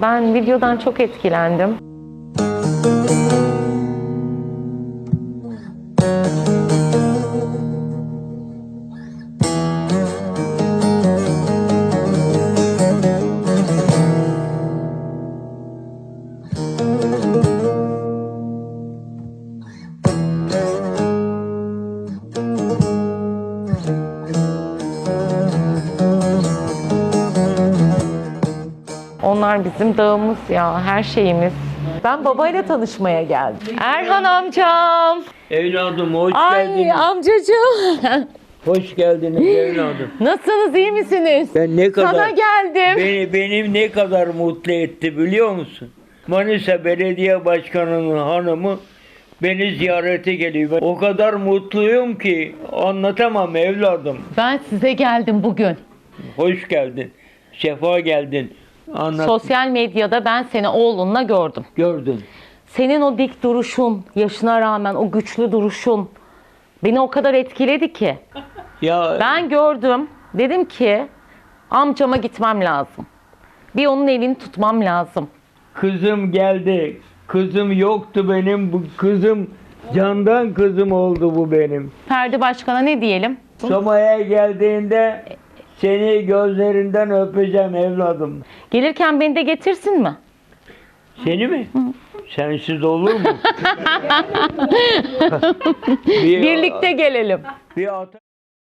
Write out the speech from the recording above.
Ben videodan çok etkilendim. Onlar bizim dağımız ya, her şeyimiz. Ben babayla tanışmaya geldim. Erhan amcam. Evladım hoş Ay geldiniz. amcacığım. Hoş geldiniz evladım. Nasılsınız, iyi misiniz? Ben ne kadar Sana geldim. beni benim ne kadar mutlu etti biliyor musun? Manisa Belediye Başkanı'nın hanımı beni ziyarete geliyor. Ben o kadar mutluyum ki anlatamam evladım. Ben size geldim bugün. Hoş geldin. Sefa geldin. Anlat. Sosyal medyada ben seni oğlunla gördüm. Gördün. Senin o dik duruşun, yaşına rağmen o güçlü duruşun beni o kadar etkiledi ki. Ya Ben gördüm. Dedim ki amcama gitmem lazım. Bir onun elini tutmam lazım. kızım geldi. Kızım yoktu benim. Bu kızım candan kızım oldu bu benim. Ferdi Başkan'a ne diyelim? Soma'ya geldiğinde seni gözlerinden öpeceğim evladım. Gelirken beni de getirsin mi? Seni mi? Sensiz olur mu? bir, Birlikte gelelim. bir ata-